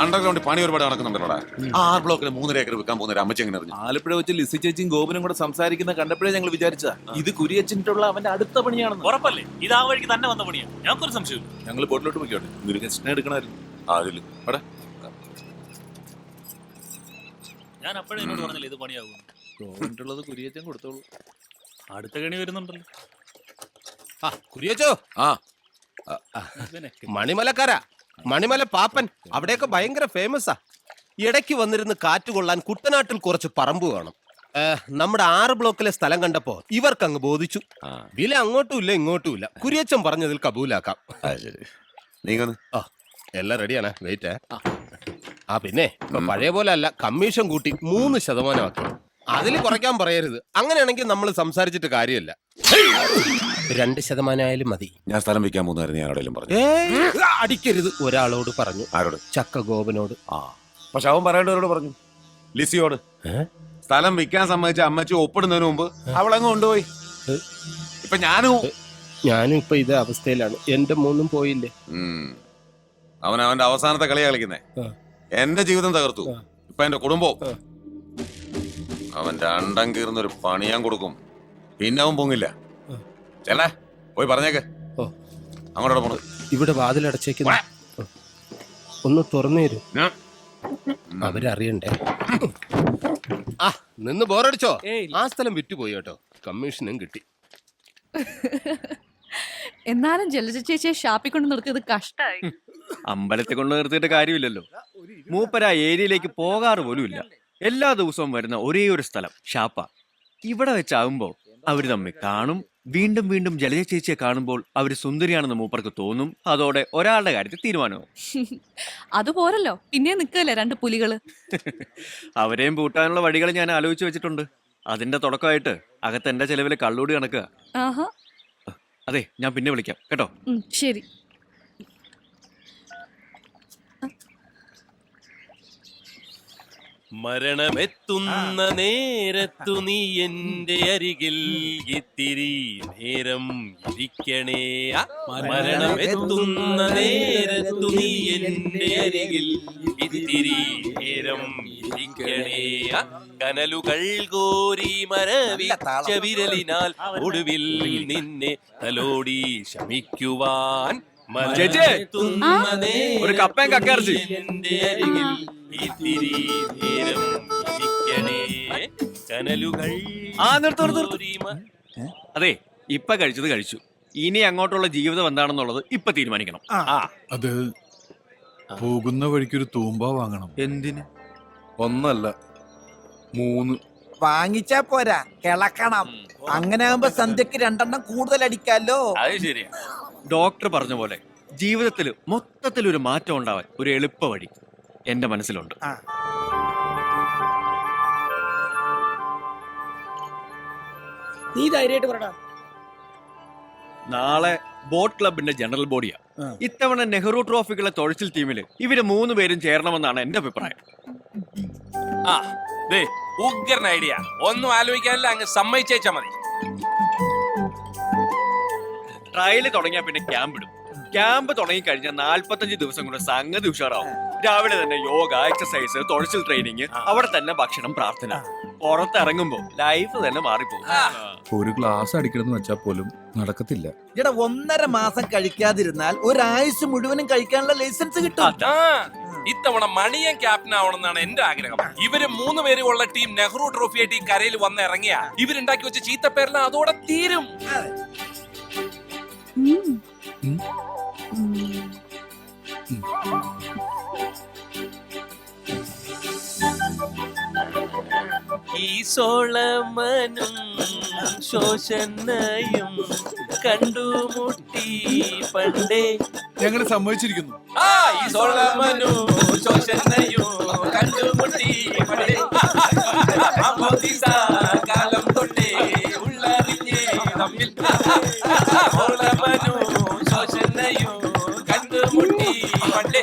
Underground പണി ഒരുപാട് നടക്കുന്നുണ്ടല്ലോടാ. R ബ്ലോക്കിൽ മൂന്നര ഏക്കർ വിൽക്കാൻ പോകുന്ന ഒരു അമ്മച്ചി എങ്ങനെ അറിഞ്ഞു? ആലപ്പുഴ വെച്ച് ലിസി ചേച്ചിയും ഗോപനും കൂടെ സംസാരിക്കുന്ന കണ്ടപ്പോഴേ ഞങ്ങൾ വിചാരിച്ച ഇത് കുരിയച്ചിട്ടുള്ള അവന്റെ അടുത്ത പണിയാണെന്ന്. ഉറപ്പല്ലേ? ഇത് ആ വഴിക്ക് തന്നെ വന്ന പണിയാ. ഞങ്ങൾക്കൊരു സംശയം ഞങ്ങൾ ബോട്ടിലോട്ട് പോയിക്കോട്ടെ. ഒരു ഗസ്റ്റിനെ എടുക്കണമായിരുന്നു അതിൽ. അവിടെ ഞാൻ അപ്പോഴേ എന്നോട് പറഞ്ഞില്ല ഇത് പണിയാകും ഗോപനിട്ടുള്ളത് കുരിയച്ചൻ കൊടുത്തോളൂ. അടുത്ത കണി വരുന്നുണ്ടല്ലോ. ആ കുരിയച്ചോ? ആ. മണിമലക്കാരാ. മണിമല പാപ്പൻ അവിടെയൊക്കെ ഭയങ്കര ഫേമസാ. ഇടയ്ക്ക് വന്നിരുന്ന് കാറ്റ് കൊള്ളാൻ കുട്ടനാട്ടിൽ കുറച്ച് പറമ്പ് വേണം. നമ്മുടെ ആറ് ബ്ലോക്കിലെ സ്ഥലം കണ്ടപ്പോ ഇവർക്ക് അങ്ങ് ബോധിച്ചു വില അങ്ങോട്ടും ഇല്ല ഇങ്ങോട്ടും ഇല്ല കുരിയച്ചൻ പറഞ്ഞതിൽ കബൂലാക്കാം. എല്ലാം റെഡിയാണ് വെയിറ്റ് ആ. പിന്നെ പഴയ പോലെ അല്ല കമ്മീഷൻ കൂട്ടി മൂന്ന് ശതമാനമാക്കി. അതിൽ കുറയ്ക്കാൻ പറയരുത്. അങ്ങനെയാണെങ്കിൽ നമ്മൾ സംസാരിച്ചിട്ട് കാര്യമല്ല. രണ്ട് ശതമാനമായാലും മതി. ഞാൻ സ്ഥലം വെക്കാൻ പോകുന്നതായിരുന്നു ഞാൻ പറഞ്ഞു. ഏ അടിക്കരുത് ഒരാളോട് പറഞ്ഞു. ആരോട്? ചക്ക ഗോപനോട് ആ. പക്ഷെ അവൻ പറയേണ്ടവരോട് പറഞ്ഞു. ലിസിയോട്. സ്ഥലം വിൽക്കാൻ സമ്മതിച്ച അമ്മച്ചി ഒപ്പിടുന്നതിന് മുമ്പ് അവളങ്ങ് കൊണ്ടുപോയി? ഇപ്പൊ ഞാനും ഞാനും ഇപ്പൊ ഇതേ അവസ്ഥയിലാണ്. എന്റെ മൂന്നും പോയില്ലേ? ഉം. അവൻ അവന്റെ അവസാനത്തെ കളിയാ കളിക്കുന്നേ. എന്റെ ജീവിതം തകർത്തു. ഇപ്പൊ എന്റെ കുടുംബവും. അവൻ രണ്ടം കീർന്നൊരു പണി ഞാൻ കൊടുക്കും. പിന്നെ അവൻ പൊങ്ങില്ല. ചെല്ലേ പോയി പറഞ്ഞേക്ക്. ഓ. അങ്ങോട്ട് പോണു. ഇവിടെ വാതിലടച്ചേക്കുന്ന ഒന്ന് തുറന്നു തരൂ. ഞാൻ- അവരറിയണ്ടേ. ആ നിന്ന് ബോറടിച്ചോ? ആ സ്ഥലം വിറ്റുപോയി കേട്ടോ. കമ്മീഷനും കിട്ടി. എന്നാലും ജലജ ചേച്ചിയെ ഷാപ്പിൽ കൊണ്ട് നിർത്തിയത് കഷ്ടായി. അമ്പലത്തിൽ കൊണ്ട് നിർത്തിയിട്ട് കാര്യമില്ലല്ലോ. മൂപ്പര ആ ഏരിയയിലേക്ക് പോകാറ് ഇല്ല എല്ലാ ദിവസവും വരുന്ന ഒരേ ഒരു സ്ഥലം ഷാപ്പ. ഇവിടെ വെച്ചാകുമ്പോ അവർ തമ്മിൽ കാണും വീണ്ടും വീണ്ടും ജലജ ചേച്ചിയെ കാണുമ്പോൾ അവർ സുന്ദരിയാണെന്ന് മൂപ്പർക്ക് തോന്നും. അതോടെ ഒരാളുടെ കാര്യത്തിൽ തീരുമാനവും. അതുപോരല്ലോ. പിന്നെ നിൽക്കല്ലേ രണ്ട് പുലികൾ? അവരെയും പൂട്ടാനുള്ള വഴികൾ ഞാൻ ആലോചിച്ചു വെച്ചിട്ടുണ്ട്. അതിന്റെ തുടക്കമായിട്ട് അകത്ത് എന്റെ ചെലവിൽ കള്ളൂടി കണക്കുക അതെ ഞാൻ പിന്നെ വിളിക്കാം. കേട്ടോ? ശരി. മരണമെത്തുന്ന നേരത്തു നീ എന്റെ അരികിൽ ഇത്തിരി നേരം ഇരിക്കണേ. മരണമെത്തുന്ന നേരത്തു നീ എന്റെ അരികിൽ ഇത്തിരി നേരം ഇരിക്കണേ. കനലുകൾ കോരി മരവിച്ച വിരലിനാൽ ഒടുവിൽ നിന്നെ തലോടി ശമിക്കുവാൻ. മരണമെത്തുന്ന നേരം കപ്പയും കക്കയിറച്ചി. എന്റെ അരികിൽ ഇത്തിരി നേരം ആ നിർത്ത് നിർത്ത് അതെ ഇപ്പൊ കഴിച്ചത് കഴിച്ചു. ഇനി അങ്ങോട്ടുള്ള ജീവിതം എന്താണെന്നുള്ളത് ഇപ്പൊ തീരുമാനിക്കണം. ആ. അത് പോകുന്ന വഴിക്ക് ഒരു തൂമ്പ വാങ്ങണം. എന്തിന്? ഒന്നല്ല മൂന്ന്. വാങ്ങിച്ചാ പോരാ കിളക്കണം. അങ്ങനെ ആകുമ്പോ സന്ധ്യക്ക് രണ്ടെണ്ണം കൂടുതൽ അടിക്കാലോ അത് ശരിയാ. ഡോക്ടർ പറഞ്ഞ പോലെ ജീവിതത്തിൽ മൊത്തത്തിൽ ഒരു മാറ്റം ഉണ്ടാവാൻ ഒരു എളുപ്പ വഴി. എന്റെ മനസ്സിലുണ്ട്. ആ. നീ ധൈര്യമായിട്ട് പറടാ. നാളെ ബോട്ട് ക്ലബിന്റെ ജനറൽ ബോഡിയാ. ഇത്തവണ നെഹ്റു ട്രോഫിക്കുള്ള തൊഴിച്ചിൽ ടീമിൽ ഇവർ മൂന്ന് പേരും ചേരണമെന്നാണ് എന്റെ അഭിപ്രായം. ആ ദേ ഉഗ്രൻ ഐഡിയ. ഒന്നും ആലോചിക്കാനില്ല അങ്ങ് സമ്മതിച്ചേച്ചാ മതി. ട്രയൽ തുടങ്ങിയാൽ പിന്നെ ക്യാമ്പ് ഇടും ക്യാമ്പ് തുടങ്ങി കഴിഞ്ഞാൽ നാല്പത്തഞ്ച് ദിവസം കൊണ്ട് സംഗതി ഉഷാറാവും. രാവിലെ തന്നെ യോഗ എക്സസൈസ് തുഴച്ചിൽ ട്രെയിനിങ് അവിടെ തന്നെ ഭക്ഷണം പ്രാർത്ഥന. പുറത്തിറങ്ങുമ്പോ ലൈഫ് തന്നെ മാറിപ്പോകും. ഒരു ഗ്ലാസ് അടിക്കണമെന്ന് വെച്ചാൽ പോലും നടക്കത്തില്ല. എടാ ഒന്നര മാസം കഴിക്കാതിരുന്നാൽ ഒരാഴ്ച മുഴുവനും കഴിക്കാനുള്ള ലൈസൻസ് കിട്ടും. ഇത്തവണ മണിയൻ ക്യാപ്റ്റൻ ആവണമെന്നാണ് എന്റെ ആഗ്രഹം. ഇവർ മൂന്ന് പേരും ഉള്ള ടീം നെഹ്റു ട്രോഫി ആയിട്ട് ഈ കരയിൽ വന്ന് ഇറങ്ങിയ ഇവരുണ്ടാക്കി വെച്ച ചീത്തപ്പേരെല്ലാം അതോടെ തീരും. ഉം. ഉം. ഉം. ഈ സോളമനും ശോഷണയും കണ്ടുമുട്ടി പണ്ടേ. ഞങ്ങൾ സമ്മതിച്ചിരിക്കുന്നു. ആ കണ്ടുമുട്ടി പണ്ടേ. കാലം തൊട്ടേ ഉള്ളറിഞ്ഞേ തമ്മിൽ സോളമനും ശോഷണയും കണ്ടുമുട്ടി പണ്ടേ.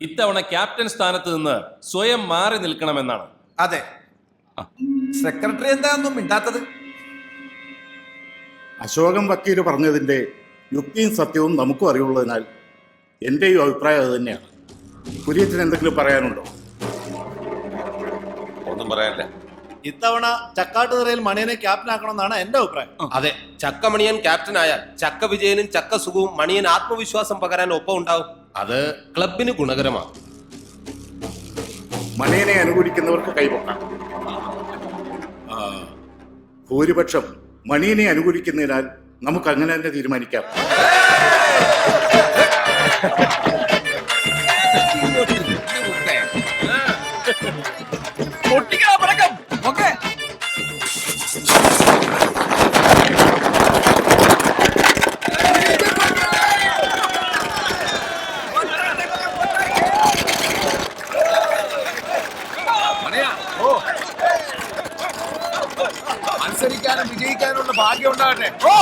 ഇത്തവണ ക്യാപ്റ്റൻ സ്ഥാനത്ത് നിന്ന് സ്വയം മാറി നിൽക്കണമെന്നാണ്. അതെ. സെക്രട്ടറി എന്താണെന്നും മിണ്ടാത്തത്? അശോകം വക്കീൽ പറഞ്ഞതിന്റെ യുക്തിയും സത്യവും നമുക്കും അറിയുള്ളതിനാൽ എന്റെയും അഭിപ്രായം അത് തന്നെയാണ്. കുര്യത്തിന് എന്തെങ്കിലും പറയാനുണ്ടോ? ഒന്നും പറയാനില്ല. ഇത്തവണ ചക്കാട്ടുതറയിൽ മണിയനെ ക്യാപ്റ്റൻ ആക്കണമെന്നാണ് എന്റെ അഭിപ്രായം. അതെ ചക്കമണിയൻ ക്യാപ്റ്റൻ ആയാൽ ചക്ക വിജയനും ചക്ക സുഖവും മണിയൻ ആത്മവിശ്വാസം പകരാൻ ഒപ്പം ഉണ്ടാവും അത് ക്ലബിന് ഗുണകരമാണ്. മലയനെ അനുകൂലിക്കുന്നവർക്ക് കൈപൊക്കാം ആ, ഭൂരിപക്ഷം മണിയനെ അനുകൂലിക്കുന്നതിനാൽ നമുക്ക് അങ്ങനെ തന്നെ തീരുമാനിക്കാം. ഭാഗ്യം ഉണ്ടാകട്ടെ ഓ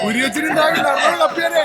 കുര്യച്ചിനുണ്ടാകില്ല കപ്പിയാരെ.